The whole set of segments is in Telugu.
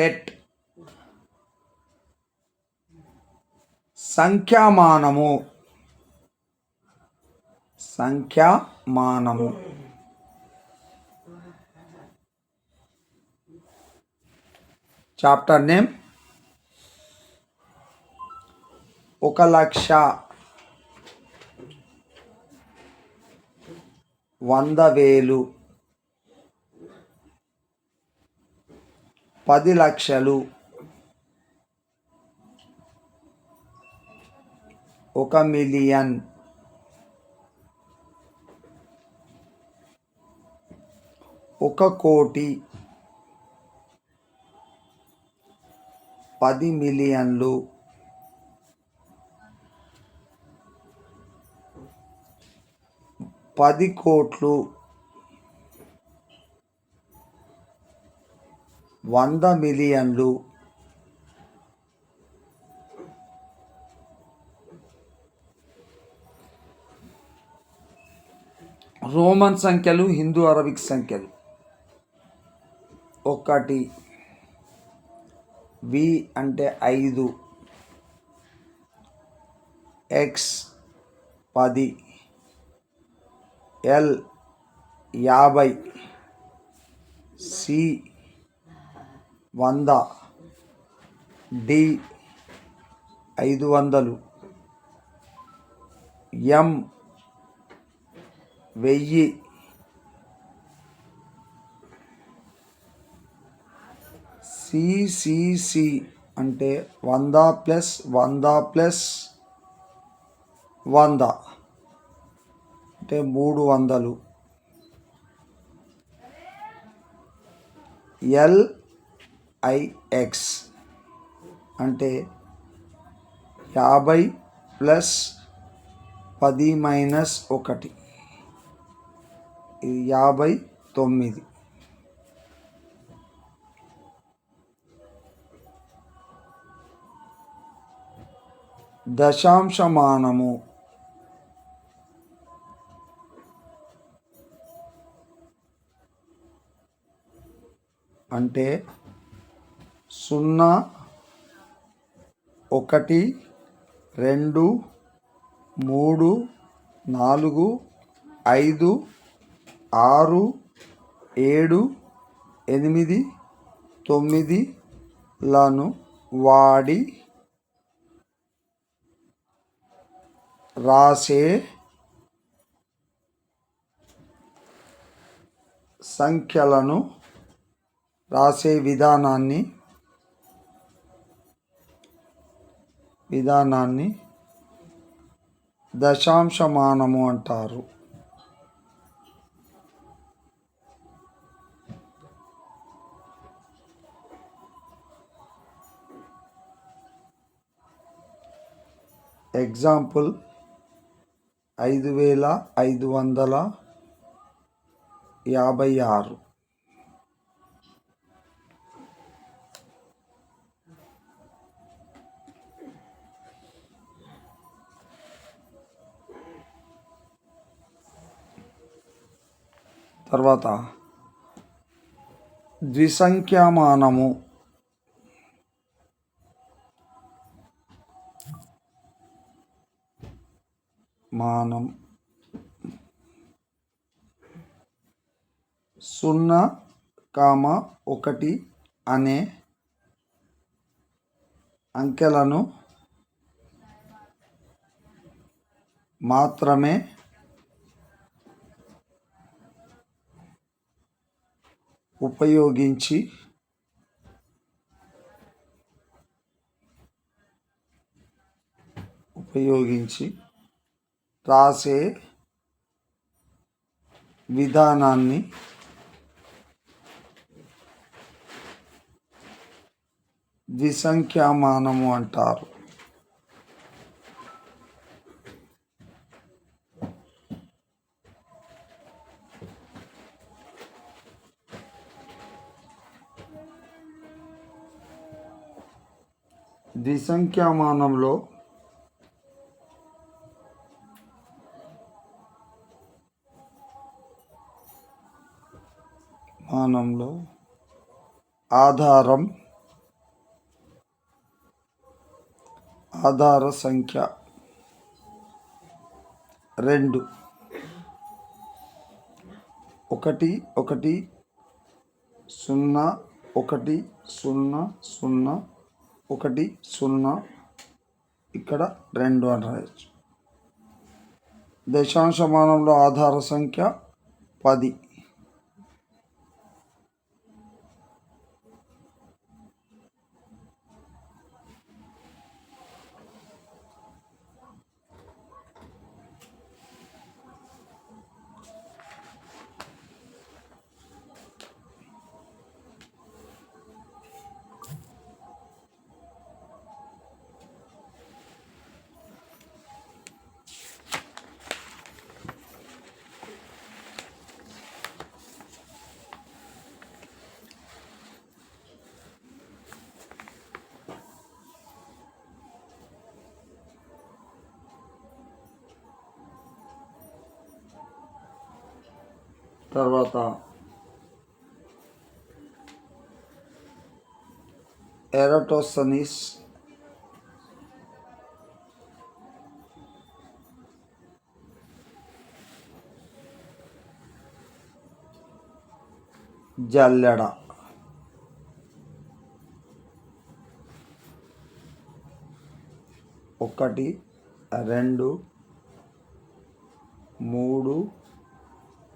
టెట్ సంఖ్యామానము. సంఖ్యామానము. చాప్టర్ నేమ్ ఒక లక్ష. వంద వేలు. పది లక్షలు. ఒక మిలియన్. ఒక కోటి. పది మిలియన్లు. పది కోట్లు. వంద మిలియన్లు. రోమన్ సంఖ్యలు హిందూ అరబిక్ సంఖ్యలు. ఒకటి వి అంటే ఐదు. ఎక్స్ పది. ఎల్ యాభై. సి వంద. డి. ఐదు వందలు. ఎం. వెయ్యి. సిసిసి అంటే వంద ప్లస్ వంద ప్లస్ వంద. అంటే మూడు వందలు. ఎల్. ఐఎక్స్ అంటే యాభై ప్లస్ పది మైనస్ ఒకటి. ఇది యాభై తొమ్మిది. దశాంశమానము. అంటే సున్నా ఒకటి రెండు మూడు నాలుగు ఐదు ఆరు ఏడు ఎనిమిది తొమ్మిదిలను వాడి రాసే సంఖ్యలను రాసే విధానాన్ని విధానాన్ని దశాంశమానము అంటారు. ఎగ్జాంపుల్ ఐదు వేల ఐదు వందల యాభై ఆరు. తర్వాత ద్విసంఖ్యామానము. మానం. సున్నా కామ ఒకటి అనే అంకెలను మాత్రమే ఉపయోగించి ఉపయోగించి రాసే విధానాన్ని ద్విసంఖ్యామానము అంటారు. ద్విసంఖ్యామానంలో మానంలో ఆధారం ఆధార సంఖ్య రెండు. ఒకటి ఒకటి సున్నా ఒకటి సున్నా సున్నా ఒకటి సున్నా ఇక్కడ రెండు అని రాయొచ్చు దశాంశమానంలో ఆధార సంఖ్య పది. తర్వాత ఎరటోసనిస్. జల్లెడ. ఒకటి రెండు మూడు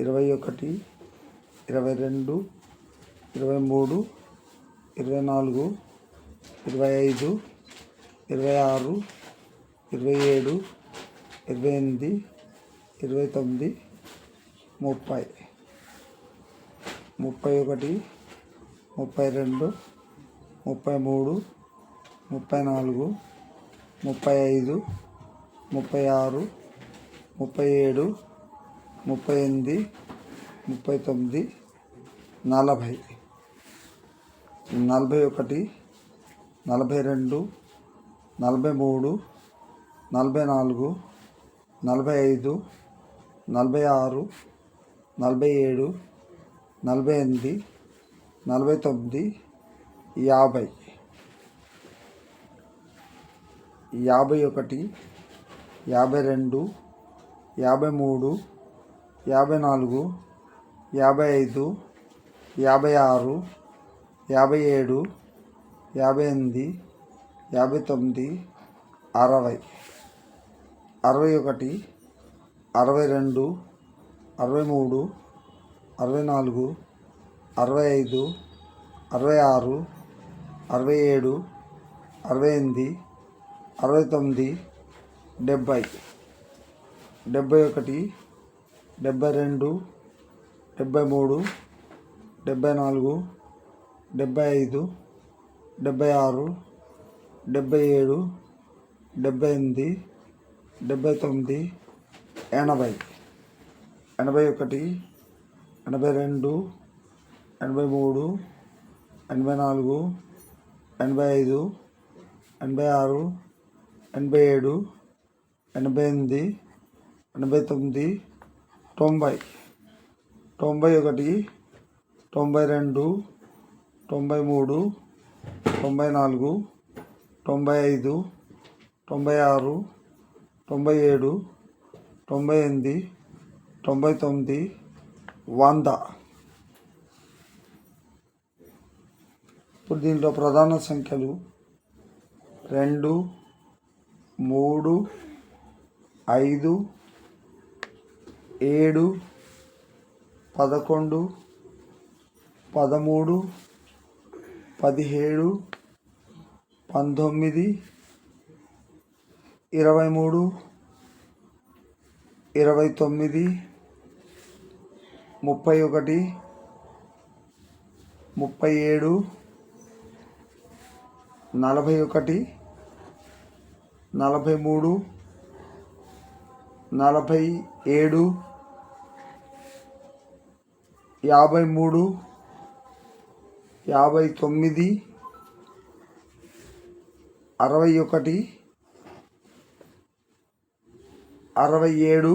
ఇరవై ఒకటి ఇరవై రెండు ఇరవై మూడు ఇరవై నాలుగు ఇరవై ఐదు ఇరవై ఆరు ఇరవై ఏడు ఇరవై ఎనిమిది ఇరవై తొమ్మిది ముప్పై. ముప్పై ఒకటి ముప్పై రెండు ముప్పై మూడు ముప్పై నాలుగు ముప్పై ఐదు ముప్పై ఆరు ముప్పై ఏడు ముప్పై ఎనిమిది ముప్పై తొమ్మిది నలభై. నలభై ఒకటి నలభై రెండు నలభై మూడు నలభై నాలుగు నలభై ఐదు నలభై ఆరు నలభై ఏడు నలభై ఎనిమిది నలభై తొమ్మిది యాభై. యాభై ఒకటి యాభై రెండు యాభై మూడు యాభై నాలుగు యాభై ఐదు యాభై ఆరు యాభై ఏడు యాభై ఎనిమిది యాభై తొమ్మిది అరవై. అరవై ఒకటి అరవై రెండు అరవై మూడు అరవై నాలుగు అరవై ఐదు అరవై ఆరు అరవై ఏడు అరవై ఎనిమిది అరవై తొమ్మిది డెబ్భై. డెబ్భై ఒకటి డెబ్భై రెండు డెబ్భై మూడు డెబ్భై నాలుగు డెబ్భై ఐదు డెబ్భై ఆరు డెబ్భై ఏడు డెబ్భై ఎనిమిది డెబ్భై తొమ్మిది ఎనభై. ఎనభై ఒకటి ఎనభై రెండు ఎనభై మూడు ఎనభై నాలుగు ఎనభై ఐదు ఎనభై ఆరు ఎనభై ఏడు ఎనభై ఎనిమిది ఎనభై తొమ్మిది తొంభై తొంభై ఒకటి తొంభై రెండు తొంభై మూడు తొంభై నాలుగు తొంభై ఐదు తొంభై ఆరు తొంభై ఏడు తొంభై ఎనిమిది తొంభై తొమ్మిది వంద. ఇప్పుడు దీంట్లో ప్రధాన సంఖ్యలు రెండు మూడు ఐదు ఏడు పదకొండు పదమూడు పదిహేడు పంతొమ్మిది ఇరవై మూడు ఇరవై తొమ్మిది ముప్పై ఒకటి ముప్పై ఏడు నలభై ఒకటి నలభై మూడు నలభై ఏడు యాభై మూడు యాభై తొమ్మిది అరవై ఒకటి అరవై ఏడు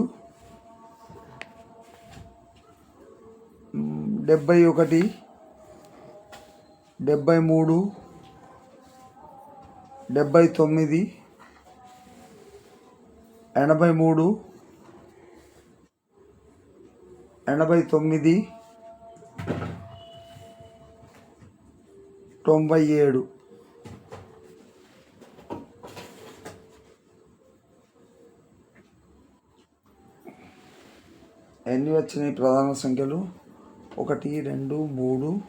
డెబ్భై ఒకటి డెబ్భై మూడు డెబ్భై తొమ్మిది ఎనభై మూడు ఎనభై తొమ్మిది తొంభై ఏడు. ఎన్ని వచ్చినాయి ప్రధాన సంఖ్యలు? ఒకటి రెండు మూడు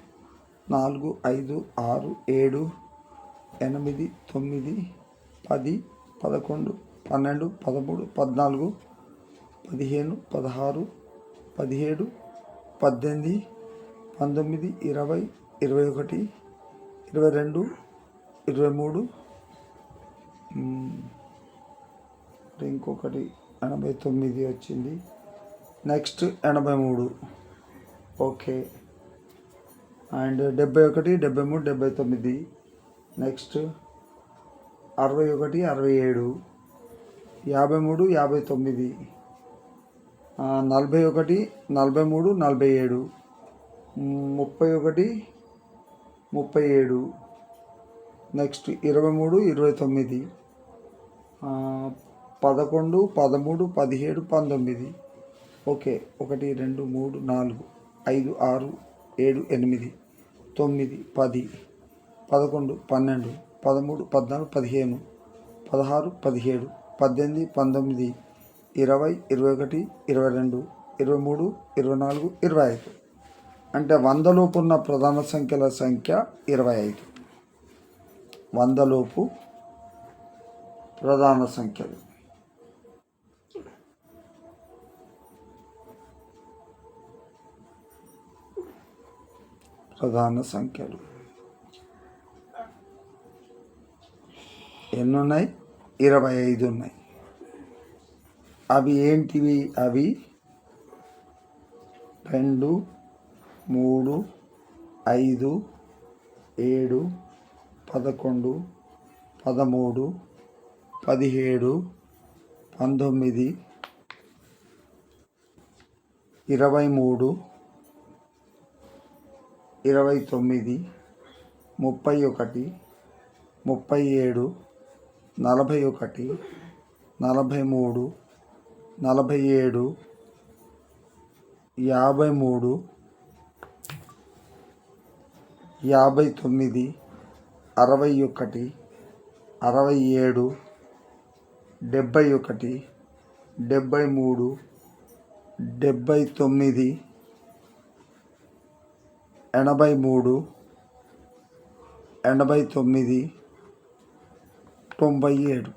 నాలుగు ఐదు ఆరు ఏడు ఎనిమిది తొమ్మిది పది పదకొండు పన్నెండు పదమూడు పద్నాలుగు పదిహేను పదహారు పదిహేడు పద్దెనిమిది పంతొమ్మిది ఇరవై ఇరవై ఒకటి ఇరవై రెండు ఇరవై మూడు ఇంకొకటి ఎనభై తొమ్మిది వచ్చింది. నెక్స్ట్ ఎనభై మూడు ఓకే. అండ్ డెబ్బై ఒకటి డెబ్బై మూడు డెబ్బై తొమ్మిది నెక్స్ట్ అరవై ఒకటి అరవై ఏడు యాభై మూడు యాభై తొమ్మిది నలభై ఒకటి నలభై మూడు నలభై ఏడు ముప్పై ఒకటి ముప్పై ఏడు. నెక్స్ట్ ఇరవై మూడు ఇరవై తొమ్మిది. పదకొండు పదమూడు పదిహేడు పంతొమ్మిది. ఓకే ఒకటి రెండు మూడు నాలుగు ఐదు ఆరు ఏడు ఎనిమిది తొమ్మిది పది పదకొండు పన్నెండు పదమూడు పద్నాలుగు పదిహేను పదహారు పదిహేడు పద్దెనిమిది పంతొమ్మిది ఇరవై ఇరవై ఒకటి ఇరవై రెండు ఇరవై మూడు ఇరవై నాలుగు ఇరవై ఐదు. అంటే వందలోపు ఉన్న ప్రధాన సంఖ్యల సంఖ్య ఇరవై ఐదు. వందలోపు ప్రధాన సంఖ్యలు. ప్రధాన సంఖ్యలు. ఎన్నున్నాయి? ఇరవై ఐదు ఉన్నాయి. అవి ఏంటివి? అవి రెండు మూడు ఐదు ఏడు పదకొండు పదమూడు పదిహేడు పంతొమ్మిది ఇరవై మూడు ఇరవై తొమ్మిది ముప్పై ఒకటి ముప్పై ఏడు నలభై ఒకటి నలభై మూడు నలభై ఏడు యాభై మూడు యాభై తొమ్మిది అరవై ఒకటి అరవై ఏడు డెబ్భై ఒకటి డెబ్భై మూడు డెబ్భై తొమ్మిది ఎనభై మూడు ఎనభై తొమ్మిది తొంభై ఏడు.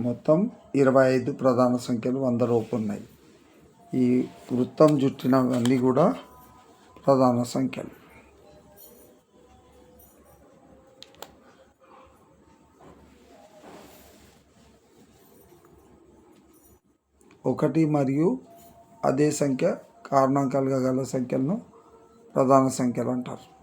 మొత్తం ఇరవై ఐదు ప్రధాన సంఖ్యలు వంద లోపు ఉన్నాయి. ఈ వృత్తం చుట్టినవన్నీ కూడా ప్రధాన సంఖ్యలు. ఒకటి మరియు అదే సంఖ్య కారణాంకాలుగా గల సంఖ్యలను ప్రధాన సంఖ్యలు అంటారు.